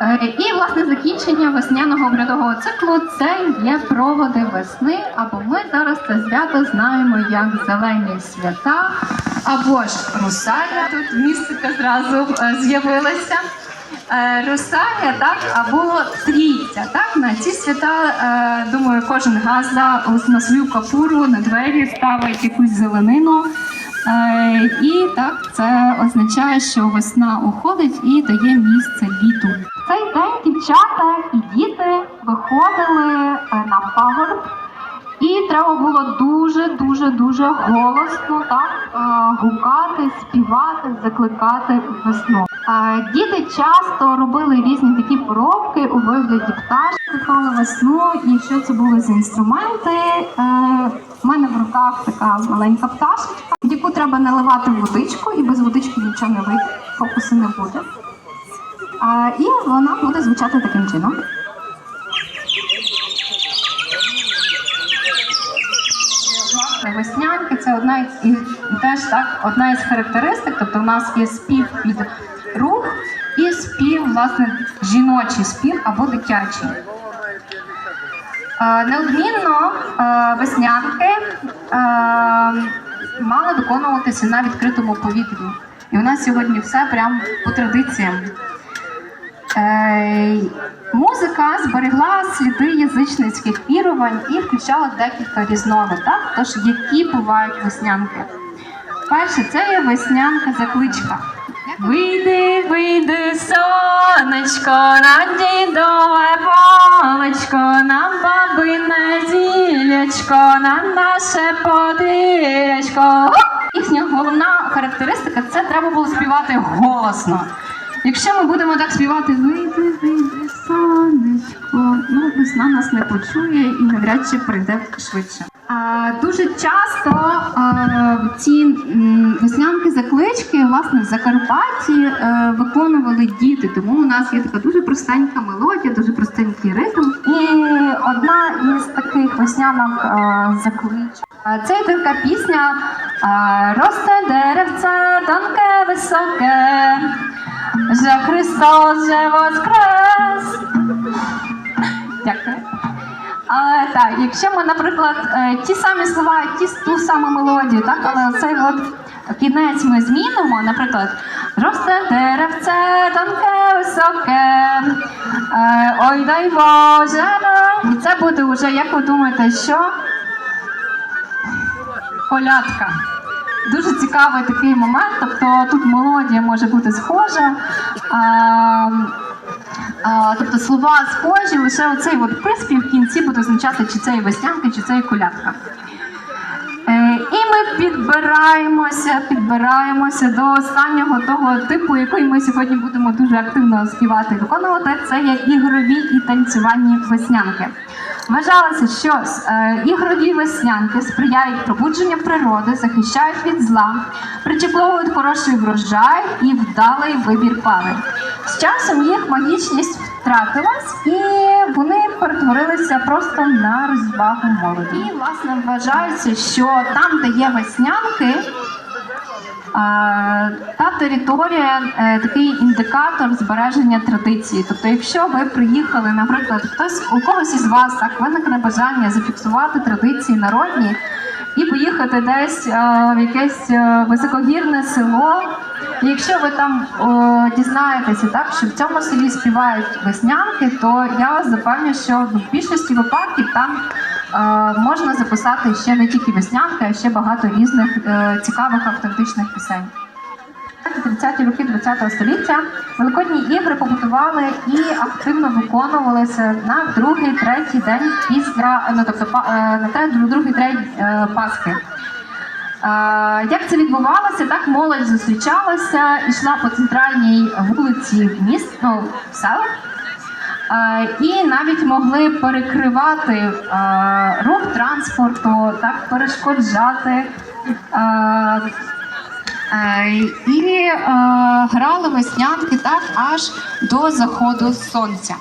Е, І власне закінчення весняного обрядового циклу це є проводи весни, або ми зараз це свято знаємо як зелені свята, або ж русаля. Тут містика зразу е, з'явилася. Е, Русаля, так, або трійця. Так, на ці свята, думаю, кожен газда на свою капуру на двері ставить якусь зеленину. Е, і так це означає, що весна уходить і дає місце літу. Цей день дівчата і діти виходили е, на пагорб, і треба було дуже, дуже, дуже голосно так е, гукати, співати, закликати весну. Діти часто робили різні такі поробки у вигляді пташки, закликали весну. І що це були за інструменти? У мене в руках така маленька пташечка, яку треба наливати водичку, і без водички нічого не вийде, фокусу не буде. А, і вона буде звучати таким чином. Веснянки це одна із теж так, одна із характеристик. Тобто, у нас є спів під рух і спів, власне, жіночий спів або дитячий. Неодмінно веснянки мали виконуватися на відкритому повітрі. І у нас сьогодні все прямо по традиціям. Е, музика зберегла сліди язичницьких вірувань і включала декілька різновид, так? Тож, які бувають веснянки? Перше, це є веснянка закличка. Вийди, вийди, сонечко, на дідове полечко, на бабине зілячко, на наше подвір'ячко. Їхня головна характеристика це треба було співати голосно. Якщо ми будемо так співати вийди, вийди, сонечко, ну весна нас не почує і навряд чи прийде швидше. А, дуже часто ці веснянки заклички власне в Закарпатті е, виконували діти, тому у нас є така дуже простенька мелодія, дуже простенький ритм. І одна із таких веснянок е, закличок. Е, Це така пісня Росте деревце, тонке високе. Же Христос же воскрес. А, так, якщо ми, наприклад, е, ті самі слова, ті, ту саму мелодію, так, але цей от кінець ми змінимо, наприклад, росте деревце, тонке, високе, е, ой дай Боже. І це буде вже, як ви думаєте, що? Колядка. Дуже цікавий такий момент, тобто тут мелодія може бути схожа. Тобто слова схожі, лише оцей от приспів в кінці буде означати, чи це є веснянка, чи це є колядка. Е, і ми підбираємося, підбираємося до останнього того типу, який ми сьогодні будемо дуже активно співати і виконувати. Це є ігрові і танцювальні веснянки. Вважалося, що е, ігрові веснянки сприяють пробудженню природи, захищають від зла, причепловують хороший врожай і вдалий вибір палив. З часом їх магічність втратилась, і вони перетворилися просто на розвагу молоді. І власне вважається, що там, де є веснянки, та територія е, такий індикатор збереження традиції. Тобто, якщо ви приїхали, наприклад, хтось у когось із вас так виникне бажання зафіксувати традиції народні і поїхати десь е, в якесь е, високогірне село. Якщо ви там е, дізнаєтеся, так що в цьому селі співають веснянки, то я вас запевню, що в більшості випадків там можна записати ще не тільки веснянки, а ще багато різних е, цікавих автентичних пісень. 30-ті роки ХХ століття великодні ігри побутували і активно виконувалися на другий, третій день після ну, тобто, е, на другий день е, Пасхи. Е, Як це відбувалося? Так молодь зустрічалася, йшла по центральній вулиці міст, ну, в селах, Е, і навіть могли перекривати е, рух транспорту, так перешкоджати. Е, Е, І е, грали веснянки так аж до заходу сонця.